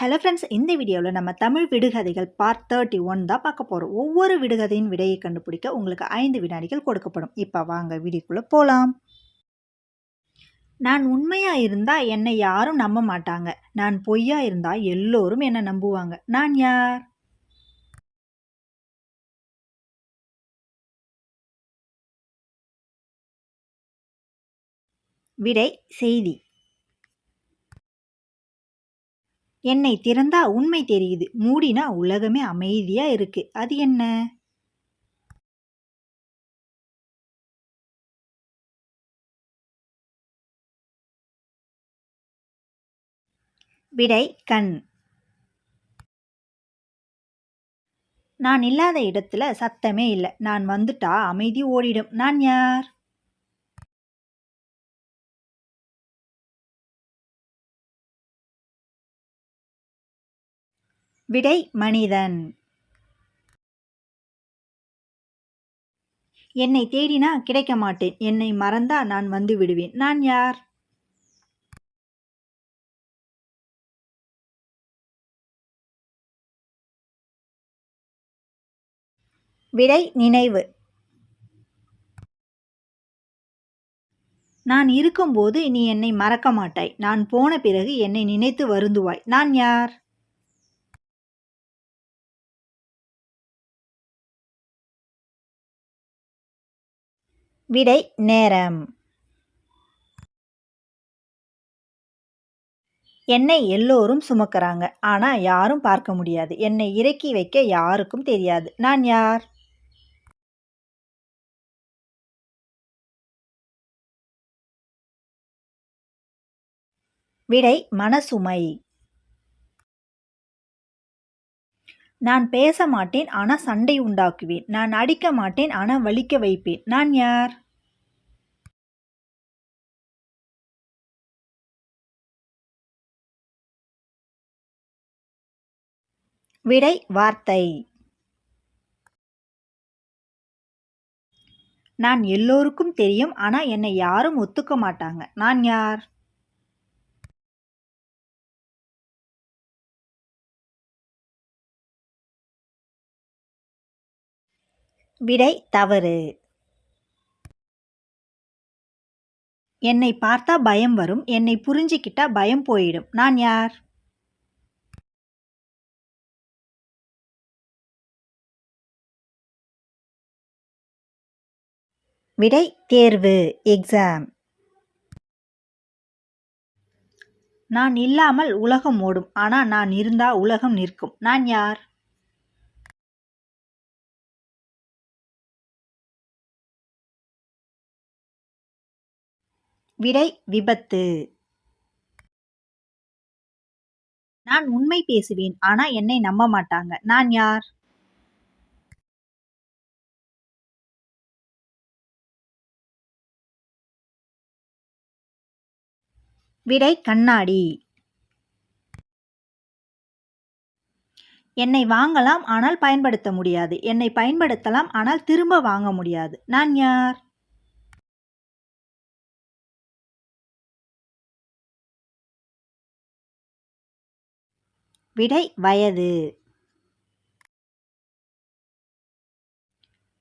Hello friends இந்த வீடியோவில் நம்ம தமிழ் விடுகதைகள் பார்ட் தேர்ட்டி ஒன் தான் பார்க்க போகிறோம் ஒவ்வொரு விடுகதையின் விடையை கண்டுபிடிக்க உங்களுக்கு ஐந்து வினாடிகள் கொடுக்கப்படும். இப்போ வாங்க வீடியோக்குள்ளே போகலாம் நான் உண்மையாக இருந்தால் என்னை யாரும் நம்ப மாட்டாங்க. நான் பொய்யா இருந்தால் எல்லோரும் என்னை நம்புவாங்க. நான் யார்? விடை செய்தி. என்னை திறந்தா உண்மை தெரியுது. மூடினா உலகமே அமைதியா இருக்கு. அது என்ன? விடை கண். நான் இல்லாத இடத்துல சத்தமே இல்லை. நான் வந்துட்டா அமைதி ஓடிடும். நான் யார்? விடை மனிதன். என்னை தேடினா கிடைக்க மாட்டேன். என்னை மறந்தா நான் வந்து விடுவேன். நான் யார்? விடை நினைவு. நான் இருக்கும்போது நீ என்னை மறக்க மாட்டாய். நான் போன பிறகு என்னை நினைத்து வருந்துவாய். நான் யார்? விடை நேரம். என்னை எல்லோரும் சுமக்கிறாங்க. ஆனால் யாரும் பார்க்க முடியாது. என்னை இறக்கி வைக்க யாருக்கும் தெரியாது. நான் யார்? விடை மனசுமை. நான் பேச மாட்டேன் ஆனால் சண்டை உண்டாக்குவேன். நான் அடிக்க மாட்டேன் ஆனால் வலிக்க வைப்பேன். நான் யார்? விடை வார்த்தை. நான் எல்லோருக்கும் தெரியும் ஆனால் என்னை யாரும் ஒத்துக்க மாட்டாங்க. நான் யார்? விடை தவறு. என்னை பார்த்தா பயம் வரும் என்னை புரிஞ்சிக்கிட்டா பயம் போயிடும். நான் யார்? விடை தேர்வு எக்ஸாம் நான் இல்லாமல் உலகம் ஓடும். ஆனால் நான் இருந்தா உலகம் நிற்கும். நான் யார்? விடை விபத்து. நான் உண்மை பேசுவேன். ஆனா என்னை நம்ப மாட்டாங்க. நான் யார்? விடை கண்ணாடி. என்னை வாங்கலாம் ஆனால் பயன்படுத்த முடியாது. என்னை பயன்படுத்தலாம் ஆனால் திரும்ப வாங்க முடியாது. நான் யார்? விடை வயது.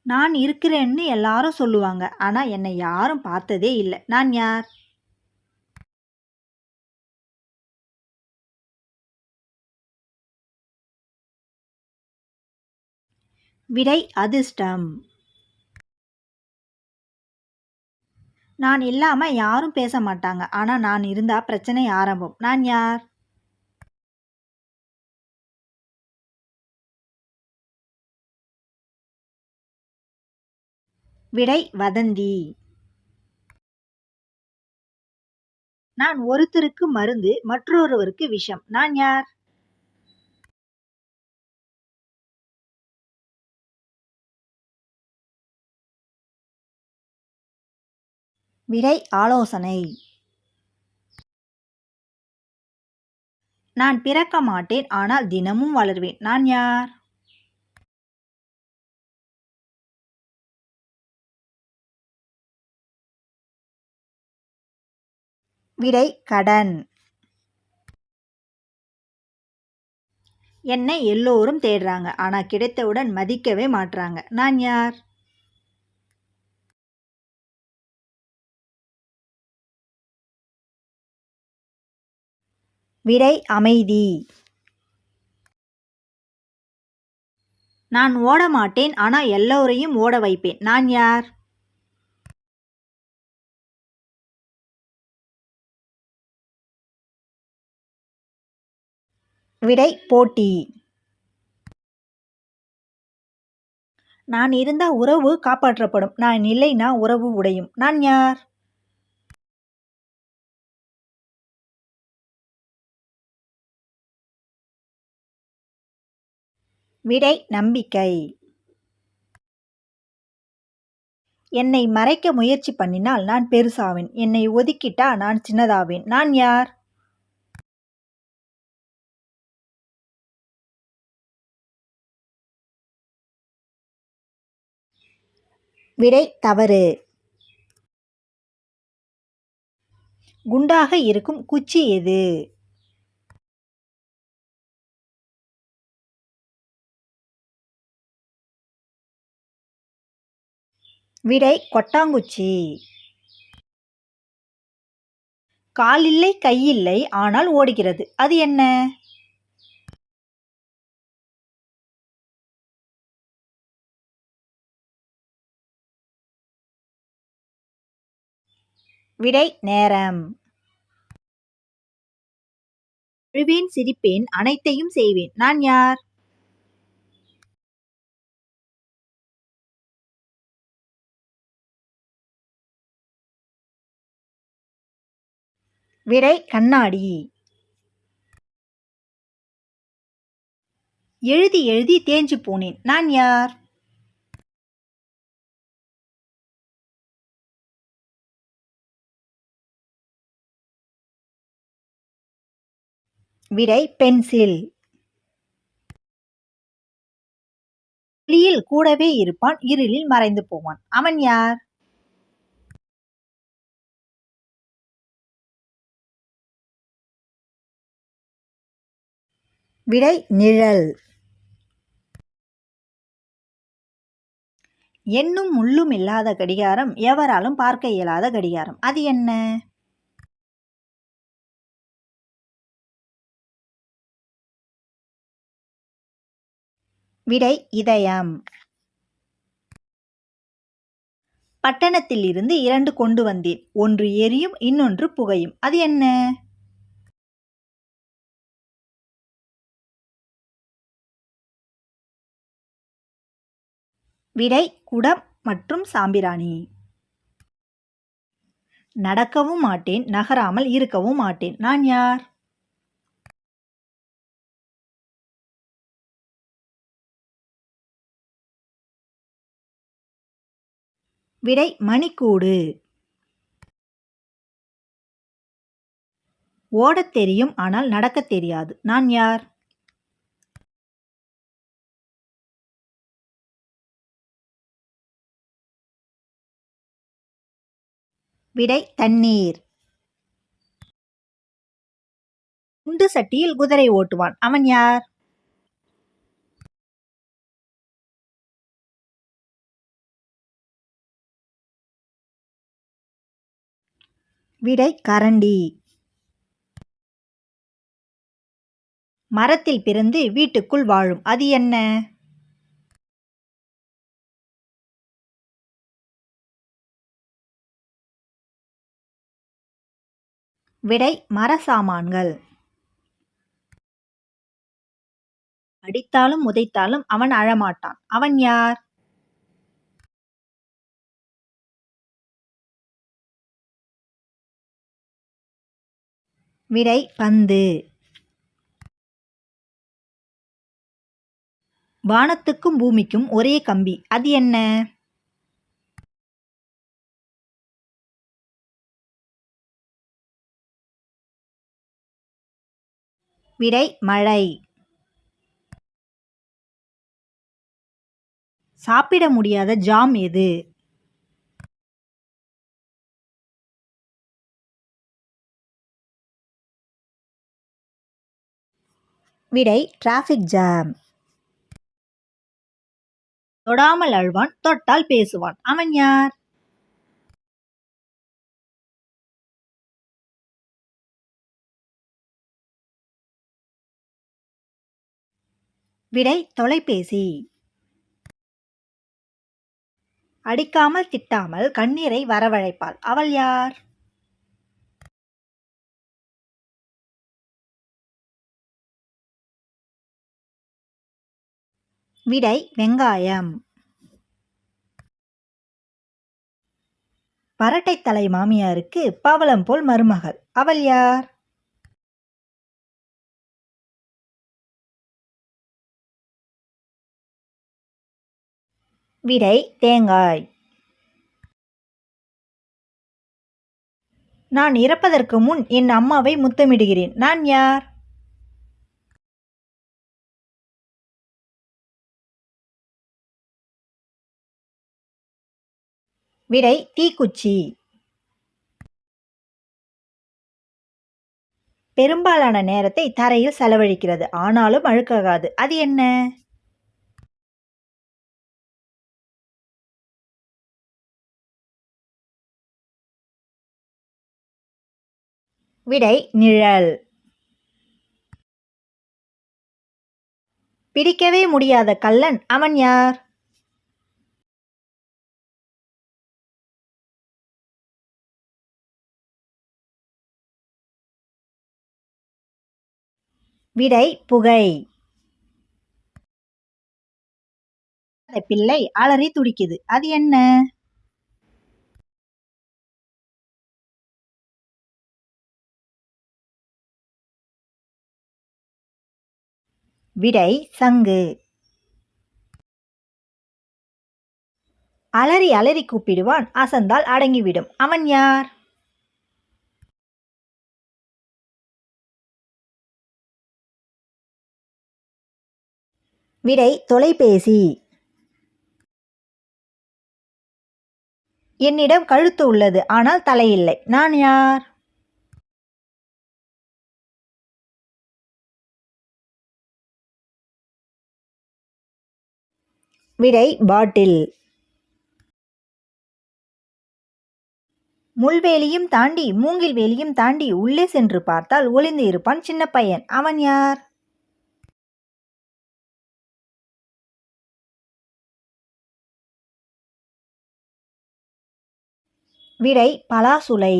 நான் இருக்கிறேன்னு எல்லாரும் சொல்லுவாங்க. ஆனால் என்னை யாரும் பார்த்ததே இல்லை. நான் யார்? விடை அதிர்ஷ்டம். நான் இல்லாமல் யாரும் பேச மாட்டாங்க. ஆனால் நான் இருந்தால் பிரச்சனை ஆரம்பம். நான் யார்? விடை வதந்தி. நான் ஒருத்தருக்கு மருந்து மற்றொருவருக்கு விஷம். நான் யார்? விடை ஆலோசனை. நான் பிறக்க மாட்டேன் ஆனால் தினமும் வளர்வேன். நான் யார்? விடை கடன். என்னை எல்லோரும் தேடுறாங்க ஆனால் கிடைத்தவுடன் மதிக்கவே மாட்றாங்க. நான் யார்? விடை அமைதி. நான் ஓட மாட்டேன் ஆனால் எல்லோரையும் ஓட வைப்பேன். நான் யார்? விடை போட்டி. நான் இருந்தால் உறவு காப்பாற்றப்படும். நான் இல்லைனா உறவு உடையும். நான் யார்? விடை நம்பிக்கை. என்னை மறைக்க முயற்சி பண்ணினால் நான் பெருசாவேன். என்னை ஒதுக்கிட்டா நான் சின்னதாவேன். நான் யார்? விடை தவறு. குண்டாக இருக்கும் குச்சி எது? விடை கொட்டாங்குச்சி. காலில்லை கையில்லை ஆனால் ஓடுகிறது. அது என்ன? விடை நேரம். அழுவேன் சிரிப்பேன் அனைத்தையும் செய்வேன். நான் யார்? விடை கண்ணாடி. எழுதி எழுதி தேஞ்சு போனேன். நான் யார்? விடை பென்சில். ஒளியில் கூடவே இருப்பான் இருளில் மறைந்து போவான். அவன் யார்? விடை நிழல். எண்ணும் முள்ளும் இல்லாத கடிகாரம் எவராலும் பார்க்க இயலாத கடிகாரம். அது என்ன? விடை இதயம். பட்டணத்தில் இருந்து இரண்டு கொண்டு வந்தேன். ஒன்று எரியும் இன்னொன்று புகையும். அது என்ன? விடை குடம் மற்றும் சாம்பிராணி. நடக்கவும் மாட்டேன் நகராமல் இருக்கவும் மாட்டேன். நான் யார்? விடை மணிக்கூடு. ஓடத் தெரியும் ஆனால் நடக்கத் தெரியாது. நான் யார்? விடை தண்ணீர். குண்டு சட்டியில் குதிரை ஓட்டுவான். அவன் யார்? விடை கரண்டி. மரத்தில் பிறந்து வீட்டுக்குள் வாழும். அது என்ன? விடை மர சாமான்கள் அடித்தாலும் உதைத்தாலும் அவன் அழமாட்டான். அவன் யார்? விடை பந்து. வானத்துக்கும் பூமிக்கும் ஒரே கம்பி. அது என்ன? விடை மழை. சாப்பிட முடியாத ஜாம் எது? விடை டிராஃபிக் ஜாம். தொடாமல் அழுவான் தொட்டால் பேசுவான். அவன் யார்? விடை தொலைபேசி. அடிக்காமல் திட்டாமல் கண்ணீரை வரவழைப்பாள். அவள் யார்? விடை வெங்காயம். பரட்டை தலை மாமியாருக்கு பவளம் போல் மருமகள். அவள் யார்? விடை தேங்காய். நான் இறப்பதற்கு முன் என் அம்மாவை முத்தமிடுகிறேன். நான் யார்? விடை தீக்குச்சி. பெரும்பாலான நேரத்தை தரையில் செலவழிக்கிறது. ஆனாலும் அழுக்காகாது. அது என்ன? விடை நிழல். பிடிக்கவே முடியாத கள்ளன் அவன் யார்? விடை புகை. பிள்ளை அலறி துடிக்குது. அது என்ன? விடை சங்கு. அலறி அலறி கூப்பிடுவான். அசந்தால் அடங்கிவிடும். அவன் யார்? விடை தொலைபேசி. என்னிடம் கழுத்து உள்ளது. ஆனால் தலையில்லை. நான் யார்? விடை பாட்டில். முள்வேலியும் தாண்டி மூங்கில் வேலியும் தாண்டி உள்ளே சென்று பார்த்தால் ஒளிந்து இருப்பான் சின்ன பையன் அவன் யார்? விடை பலாசுலை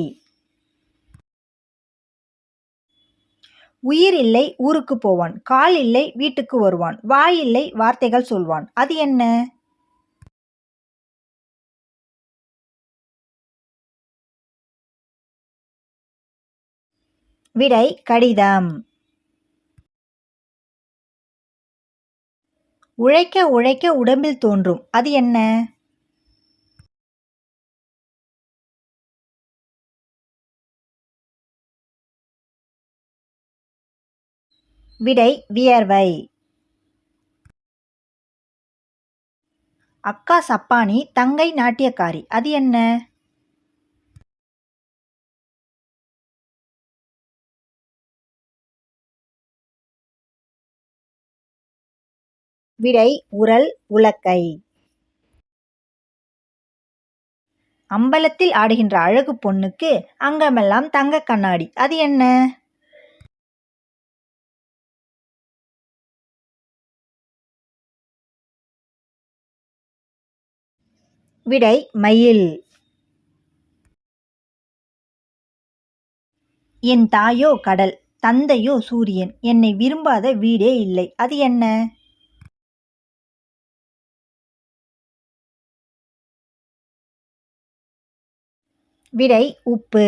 உயிர் இல்லை ஊருக்கு போவான். கால் இல்லை வீட்டுக்கு வருவான். வாய் இல்லை வார்த்தைகள் சொல்வான். அது என்ன? விடை கடிதம். உழைக்க உழைக்க உடம்பில் தோன்றும். அது என்ன? விடை வியர்வை. அக்கா சப்பானி தங்கை நாட்டியக்காரி அது என்ன? விடை உரல் உலக்கை. அம்பலத்தில் ஆடுகின்ற அழகு பொண்ணுக்கு அங்கமெல்லாம் தங்க கண்ணாடி அது என்ன? விடை மயில். என் தாயோ கடல் தந்தையோ சூரியன் என்னை விரும்பாத வீடே இல்லை. அது என்ன? விடை உப்பு.